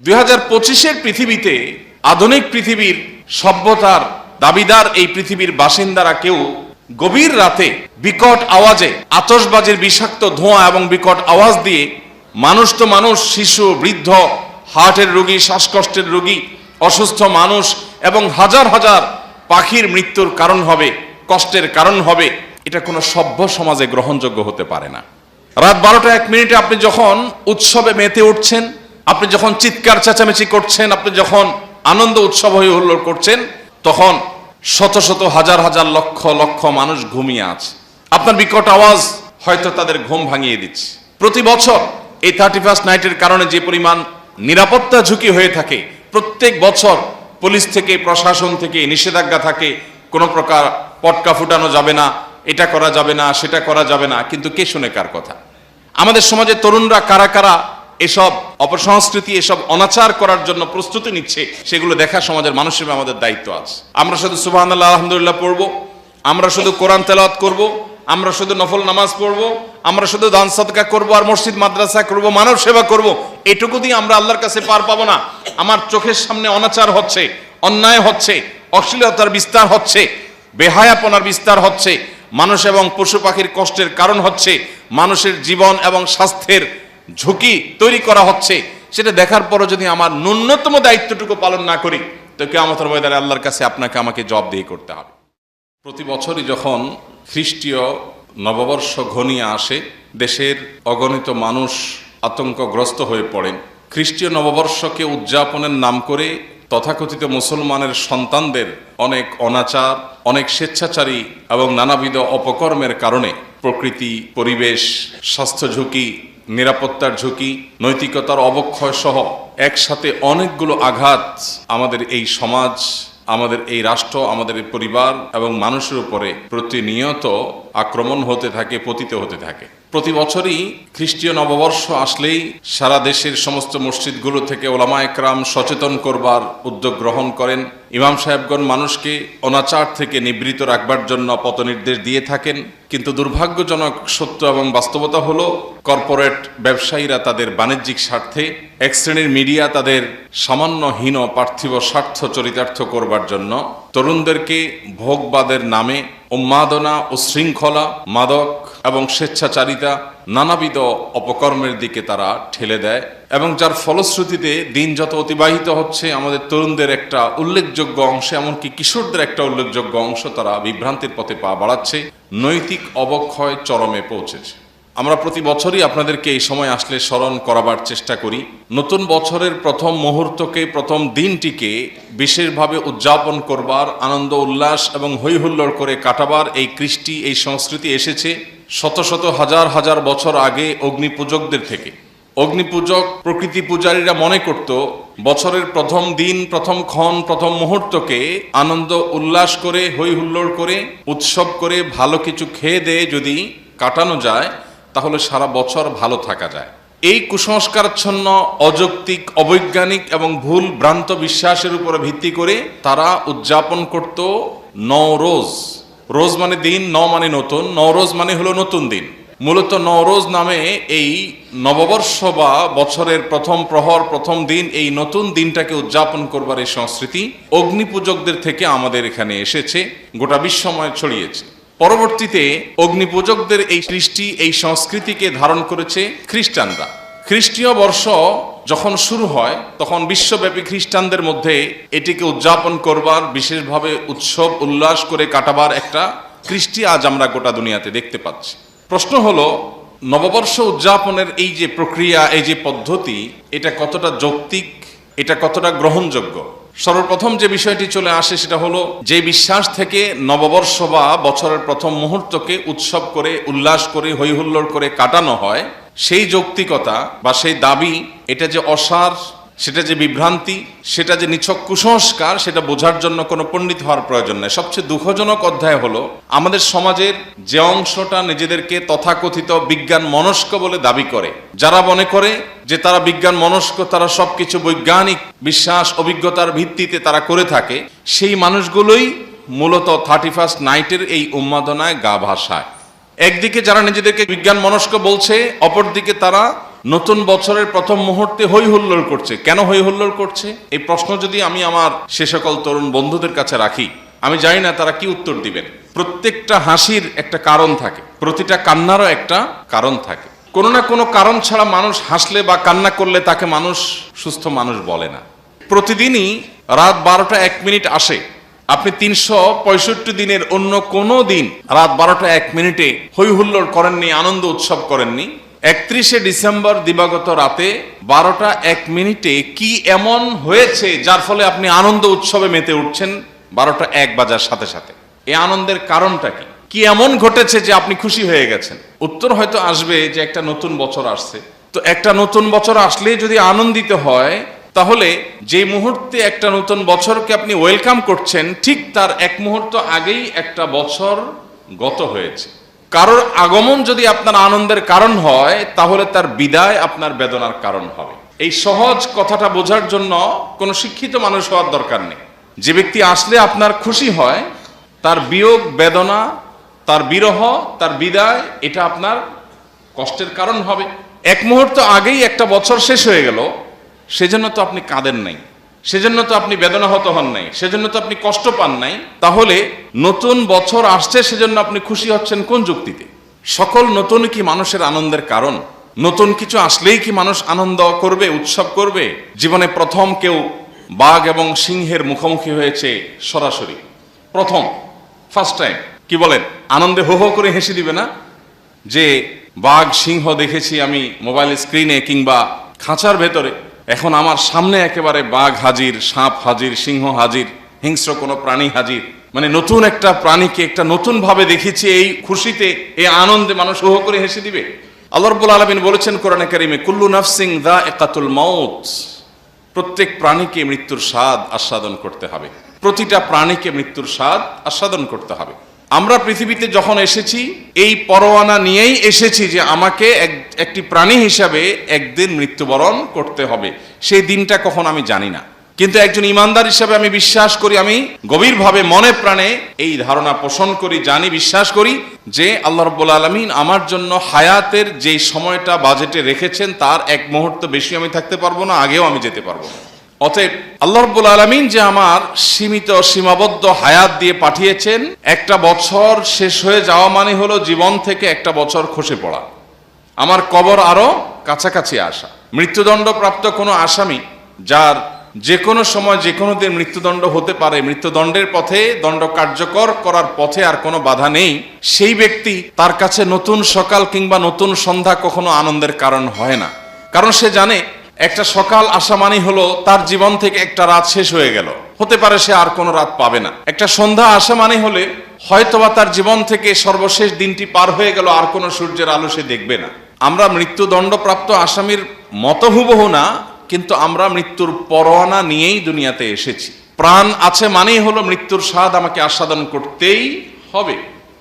দুই হাজার পঁচিশের পৃথিবীতে আধুনিক পৃথিবীর সভ্যতার দাবিদার এই পৃথিবীর বাসিন্দারা কেউ গভীর রাতে বিকট আওয়াজে আতশবাজির বিষাক্ত ধোঁয়া এবং বিকট আওয়াজ দিয়ে মানুষ তো মানুষ, শিশু, বৃদ্ধ, হার্টের রোগী, শ্বাসকষ্টের রোগী, অসুস্থ মানুষ এবং হাজার হাজার পাখির মৃত্যুর কারণ হবে, কষ্টের কারণ হবে। এটা কোনো সভ্য সমাজে গ্রহণযোগ্য হতে পারে না। রাত বারোটা এক মিনিটে আপনি যখন উৎসবে মেতে উঠছেন আপনি যখন চিৎকার চেঁচামেচি করছেন, আপনি যখন আনন্দ উৎসব হয়ে হুল্লোড় করছেন, তখন শত শত হাজার হাজার লক্ষ লক্ষ মানুষ ঘুমিয়ে আছে। আপনার বিকট আওয়াজ হয়তো তাদের ঘুম ভাঙিয়ে দিচ্ছে। প্রতি বছর এই থার্টি ফার্স্ট নাইটের কারণে যে পরিমাণ নিরাপত্তা ঝুঁকি হয়ে থাকে, প্রত্যেক বছর পুলিশ থেকে, প্রশাসন থেকে নিষেধাজ্ঞা থাকে, কোনো প্রকার পটকা ফুটানো যাবে না, এটা করা যাবে না, সেটা করা যাবে না, কিন্তু কে শুনে কার কথা? আমাদের সমাজে তরুণরা কারা কারা এসব অপসংস্কৃতি, এসব অনাচার করার জন্য প্রস্তুতি নিচ্ছে, সেগুলো দেখা সমাজের মানুষ হিসেবে আমাদের দায়িত্ব আছে। আমরা শুধু সুবাহ আলহামদুলিল্লাহ পড়ব, আমরা শুধু কোরআন তেলাওয়াত করব, আমরা শুধু নফল নামাজ পড়ব, আমরা শুধু দান সদকা করব আর মসজিদ, মাদ্রাসা করব, মানব সেবা করব, এটুকু দিয়ে আমরা আল্লাহর কাছে পার পাবো না। আমার চোখের সামনে অনাচার হচ্ছে, অন্যায় হচ্ছে, অশ্লীলতার বিস্তার হচ্ছে, বেহায়াপনার বিস্তার হচ্ছে, মানুষ এবং পশু পাখির কষ্টের কারণ হচ্ছে, মানুষের জীবন এবং স্বাস্থ্যের ঝুঁকি তৈরি করা হচ্ছে, সেটা দেখার পরও যদি আমার ন্যূনতম দায়িত্বটুকু পালন না করি, তো কে আমাদের ময়দানে আল্লাহর কাছে আপনাকে আমাকে জব দিয়ে করতে হবে। প্রতি বছরই যখন খ্রিস্টীয় নববর্ষ ঘনিয়ে আসে, দেশের অগণিত মানুষ আতঙ্কগ্রস্ত হয়ে পড়েন। খ্রিস্টীয় নববর্ষকে উদযাপনের নাম করে তথাকথিত মুসলমানের সন্তানদের অনেক অনাচার, অনেক স্বেচ্ছাচারী এবং নানাবিধ অপকর্মের কারণে প্রকৃতি, পরিবেশ, স্বাস্থ্য ঝুঁকি নিরাপত্তার ঝুঁকি, নৈতিকতার অবক্ষয় সহ একসাথে অনেকগুলো আঘাত আমাদের এই সমাজ, আমাদের এই রাষ্ট্র, আমাদের এই পরিবার এবং মানুষের উপরে প্রতিনিয়ত আক্রমণ হতে থাকে, পতিত হতে থাকে। প্রতি বছরই খ্রিস্টীয় নববর্ষ আসলেই সারা দেশের সমস্ত মসজিদগুলো থেকে ওলামা একরাম সচেতন করবার উদ্যোগ গ্রহণ করেন। ইমাম সাহেবগণ মানুষকে অনাচার থেকে নিবৃত রাখবার জন্য পথনির্দেশ দিয়ে থাকেন, কিন্তু দুর্ভাগ্যজনক সত্য এবং বাস্তবতা হলো, কর্পোরেট ব্যবসায়ীরা তাদের বাণিজ্যিক স্বার্থে এক শ্রেণির মিডিয়া তাদের সামান্য হীন পার্থিব স্বার্থ চরিতার্থ করবার জন্য তরুণদেরকে ভোগবাদের নামে উন্মাদনা ও শৃঙ্খলা, মাদক এবং স্বেচ্ছাচারিতা নানাবিধ অপকর্মের দিকে তারা ঠেলে দেয় এবং যার ফলশ্রুতিতে দিন যত অতিবাহিত হচ্ছে, আমাদের তরুণদের একটা উল্লেখযোগ্য অংশ, এমনকি কিশোরদের একটা উল্লেখযোগ্য অংশ তারা বিভ্রান্তির পথে পা বাড়াচ্ছে, নৈতিক অবক্ষয় চরমে পৌঁছেছে। আমরা প্রতি বছরই আপনাদেরকে এই সময় আসলে স্মরণ করাবার চেষ্টা করি। নতুন বছরের প্রথম মুহূর্তকে, প্রথম দিনটিকে বিশেষভাবে উদযাপন করবার, আনন্দ, উল্লাস এবং হৈহুল্লোড় করে কাটাবার এই কৃষ্টি, এই সংস্কৃতি এসেছে শত শত হাজার হাজার বছর আগে অগ্নিপূজকদের থেকে। অগ্নিপূজক প্রকৃতি পূজারীরা মনে করত, বছরের প্রথম দিন, প্রথম ক্ষণ, প্রথম মুহূর্তকে আনন্দ, উল্লাস করে হৈ হুল্লোড় করে, উৎসব করে ভালো কিছু খেয়ে দিয়ে যদি কাটানো যায় তাহলে সারা বছর ভালো থাকা যায়। এই কুসংস্কারচ্ছন্ন, অযৌক্তিক, অবৈজ্ঞানিক এবং ভুল ভ্রান্ত বিশ্বাসের উপরে ভিত্তি করে তারা উদযাপন করত নওরোজ রোজ। মানে দিন ন মানে নতুন। নওরোজ মানে হলো নতুন দিন। মূলত নওরোজ নামে এই নববর্ষ বা বছরের প্রথম প্রহর, প্রথম দিন এই নতুন দিনটাকে উদযাপন করবার এই সংস্কৃতি অগ্নিপূজকদের থেকে আমাদের এখানে এসেছে। গোটা বিশ্বময় ছড়িয়েছে। পরবর্তীতে অগ্নিপূজকদের এই সৃষ্টি, এই সংস্কৃতিকে ধারণ করেছে খ্রিস্টানরা। খ্রিস্টীয় বর্ষ যখন শুরু হয়, তখন বিশ্বব্যাপী খ্রিস্টানদের মধ্যে এটিকে উদযাপন করবার বিশেষভাবে উৎসব উল্লাস করে কাটাবার একটা কৃষ্টি আজ আমরা গোটা দুনিয়াতে দেখতে পাচ্ছি। প্রশ্ন হলো, নববর্ষ উদযাপনের এই যে প্রক্রিয়া, এই যে পদ্ধতি, এটা কতটা যৌক্তিক, এটা কতটা গ্রহণযোগ্য? সর্বপ্রথম যে বিষয়টি চলে আসে সেটা হলো, যে বিশ্বাস থেকে নববর্ষ বা বছরের প্রথম মুহূর্তকে উৎসব করে, উল্লাস করে, হৈহুল্লোড় করে কাটানো হয়, সেই যৌক্তিকতা বা সেই দাবি, এটা যে অসার সেটা যে বিভ্রান্তি, সেটা যে নিছক কুসংস্কার, সেটা বোঝার জন্য কোনো পণ্ডিত হওয়ার প্রয়োজন নেই। সবচেয়ে দুঃখজনক অধ্যায় হলো, আমাদের সমাজের যে অংশটা নিজেদেরকে তথাকথিত বিজ্ঞান মনস্ক বলে দাবি করে, যারা মনে করে যে তারা বিজ্ঞান মনস্ক, তারা সবকিছু বৈজ্ঞানিক বিশ্বাস, অভিজ্ঞতার ভিত্তিতে তারা করে থাকে, সেই মানুষগুলোই মূলত থার্টি ফার্স্ট নাইটের এই উন্মাদনায় গা ভাসায়। একদিকে যারা নিজেদেরকে বিজ্ঞান মনস্ক বলছে, অপরদিকে তারা নতুন বছরের প্রথম মুহূর্তে হই হুল্লোড় করছে। কেন হই হুল্লোড় করছে? এই প্রশ্ন যদি আমি আমার সে সকল তরুণ বন্ধুদের কাছে রাখি, আমি জানি না তারা কি উত্তর দিবেন। প্রত্যেকটা হাসির একটা কারণ থাকে, প্রতিটা কান্নারও একটা কারণ থাকে। কোনো না কোনো কারণ ছাড়া মানুষ হাসলে বা কান্না করলে তাকে মানুষ, সুস্থ মানুষ বলে না। প্রতিদিনই রাত বারোটা এক মিনিট আসে, আপনি তিনশো পঁয়ষট্টি দিনের অন্য কোনো দিন রাত বারোটা এক মিনিটে হই হুল্লোড় করেননি, আনন্দ উৎসব করেননি একত্রিশে ডিসেম্বর দিবাগত রাতে বারোটা এক মিনিটে কি এমন হয়েছে যার ফলে আপনি আনন্দ উৎসবে মেতে উঠছেন? বারোটা এক বাজার সাথে সাথে। এই আনন্দের কারণটা কি? কি এমন ঘটেছে যে আপনি খুশি হয়ে গেছেন? উত্তর হয়তো আসবে যে একটা নতুন বছর আসছে। তো একটা নতুন বছর আসলে যদি আনন্দিত হয়, তাহলে যে মুহূর্তে একটা নতুন বছরকে আপনি ওয়েলকাম করছেন, ঠিক তার এক মুহূর্ত আগেই একটা বছর গত হয়েছে। কারোর আগমন যদি আপনার আনন্দের কারণ হয়, তাহলে তার বিদায় আপনার বেদনার কারণ হবে। এই সহজ কথাটা বোঝার জন্য কোনো শিক্ষিত মানুষ হওয়ার দরকার নেই। যে ব্যক্তি আসলে আপনার খুশি হয়, তার বিয়োগ বেদনা, তার বিরহ, তার বিদায়, এটা আপনার কষ্টের কারণ হবে। এক মুহূর্ত আগেই একটা বছর শেষ হয়ে গেল, সেজন্য তো আপনি কাঁদেন নাই। সেজন্য তো আপনি বেদনাহত হন নাই, সেজন্য তো আপনি কষ্ট পান নাই। তাহলে নতুন বছর আসছে, সেজন্য আপনি খুশি হচ্ছেন কোন যুক্তিতে? সকল নতুন কি মানুষের আনন্দের কারণ? নতুন কিছু আসলেই কি মানুষ আনন্দ করবে, উৎসব করবে? জীবনে প্রথম কেউ বাঘ এবং সিংহের মুখোমুখি হয়েছে সরাসরি। প্রথম ফার্স্ট টাইম কি বলেন? আনন্দে হো হো করে হেসে দিবে না? যে বাঘ, সিংহ দেখেছি আমি মোবাইল স্ক্রিনে কিংবা খাঁচার ভেতরে এখন আমার সামনে একেবারে বাঘ হাজির, সাপ হাজির, সিংহ হাজির, হিংস্র কোনো প্রাণী হাজির। মানে নতুন একটা প্রাণীকে একটা নতুন ভাবে দেখেছি এই খুশিতে, এই আনন্দে মানুষ হো হো করে হেসে দিবে। আল্লাহ রব্বুল আলমিন বলেছেন কোরআনে কারিমে, কুল্লু নাফসিং দা একাতুল মাউত। প্রত্যেক প্রাণীকে মৃত্যুর স্বাদ আস্বাদন করতে হবে। প্রতিটা প্রাণীকে মৃত্যুর স্বাদ আস্বাদন করতে হবে। আমরা পৃথিবীতে যখন এসেছি, এই পরোয়ানা নিয়েই এসেছি যে আমাকে এক, একটি প্রাণী হিসাবে একদিন মৃত্যুবরণ করতে হবে। সেই দিনটা কখন আমি জানি না। কিন্তু একজন ইমানদার হিসাবে আমি বিশ্বাস করি, আমি গভীরভাবে মনে প্রাণে এই ধারণা পোষণ করি, জানি, বিশ্বাস করি যে আল্লাহ রব্বুল আলমিন আমার জন্য হায়াতের যে সময়টা, বাজেটে রেখেছেন, তার এক মুহূর্ত বেশি আমি থাকতে পারব না, আগেও আমি যেতে পারব না। অতএব আল্লাহ রব্বুল আলমিন যে আমার সীমিত সীমাবদ্ধ হায়াত দিয়ে পাঠিয়েছেন, একটা বছর শেষ হয়ে যাওয়া মানে হলো জীবন থেকে একটা বছর খসে পড়া। আমার কবর আরও কাছাকাছি আসা। মৃত্যুদণ্ড প্রাপ্ত কোনো আসামি, যার যে কোনো সময় যে কোনো দিন মৃত্যুদণ্ড হতে পারে, মৃত্যুদণ্ডের পথে দণ্ড কার্যকর করার পথে আর কোনো বাধা নেই। সেই ব্যক্তি তার কাছে নতুন সকাল কিংবা নতুন সন্ধ্যা কখনো আনন্দের কারণ হয় না। কারণ সে জানে একটা সকাল আসা মানে হলো তার জীবন থেকে একটা রাত শেষ হয়ে গেল। হতে পারে সে আর কোনো রাত পাবে না। একটা সন্ধ্যা আসা মানে হলে হয়তোবা তার জীবন থেকে সর্বশেষ দিনটি পার হয়ে গেল, আর কোনো সূর্যের আলো সে দেখবে না। আমরা মৃত্যুদণ্ডপ্রাপ্ত আসামির মত হুবহু না, কিন্তু আমরা মৃত্যুর পরোয়ানা নিয়েই দুনিয়াতে এসেছি। প্রাণ আছে মানেই হলো মৃত্যুর স্বাদ আমাকে আস্বাদন করতেই হবে।